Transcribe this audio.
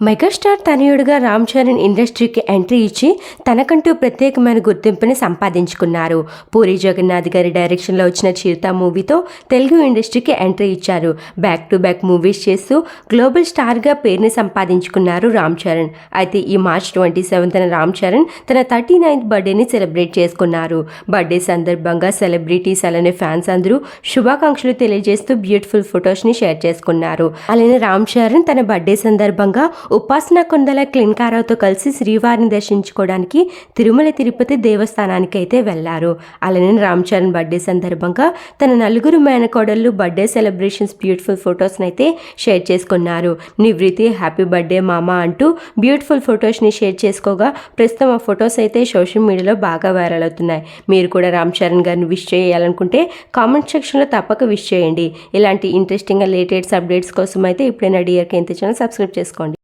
Megastar తనయుడుగా Ram Charan ఇండస్ట్రీకి entry ఇచ్చి తనకంటూ ప్రత్యేకమైన గుర్తింపుని సంపాదించుకున్నారు. పూరి జగన్నాథ్ గారి డైరెక్షన్లో వచ్చిన చిరుత మూవీతో తెలుగు ఇండస్ట్రీకి ఎంట్రీ ఇచ్చారు. బ్యాక్ టు బ్యాక్ మూవీస్ చేస్తూ గ్లోబల్ స్టార్గా పేరుని సంపాదించుకున్నారు రామ్ చరణ్. అయితే ఈ మార్చ్ ట్వంటీ సెవెంత్న రామ్ చరణ్ తన థర్టీ నైన్త్ బర్త్డేని సెలబ్రేట్ చేసుకున్నారు. బర్త్డే సందర్భంగా సెలబ్రిటీస్ అలానే ఫ్యాన్స్ అందరూ శుభాకాంక్షలు తెలియజేస్తూ బ్యూటిఫుల్ ఫొటోస్ని షేర్ చేసుకున్నారు. అలానే రామ్ చరణ్ తన బర్త్డే సందర్భంగా ఉపాసన కొండల క్లింకారావుతో కలిసి శ్రీవారిని దర్శించుకోవడానికి తిరుమల తిరుపతి దేవస్థానానికి అయితే వెళ్ళారు అలానే రామ్ చరణ్ బర్త్డే సందర్భంగా తన నలుగురు మేనకోడళ్ళు బర్త్డే సెలబ్రేషన్స్ బ్యూటిఫుల్ ఫొటోస్ని అయితే షేర్ చేసుకున్నారు. నివృత్తి హ్యాపీ బర్త్డే మామ అంటూ బ్యూటిఫుల్ ఫొటోస్ని షేర్ చేసుకోగా ప్రస్తుతం ఆ ఫొటోస్ అయితే సోషల్ మీడియాలో బాగా వైరల్ అవుతున్నాయి. మీరు కూడా రామ్ చరణ్ గారిని విష్ చేయాలనుకుంటే కామెంట్ సెక్షన్లో తప్పక విష్ చేయండి. ఇలాంటి ఇంట్రెస్టింగ్ లేటెస్ట్ అప్డేట్స్ కోసం అయితే ఇప్పుడైనా డియర్ కేంత ఛానల్ సబ్స్క్రైబ్ చేసుకోండి.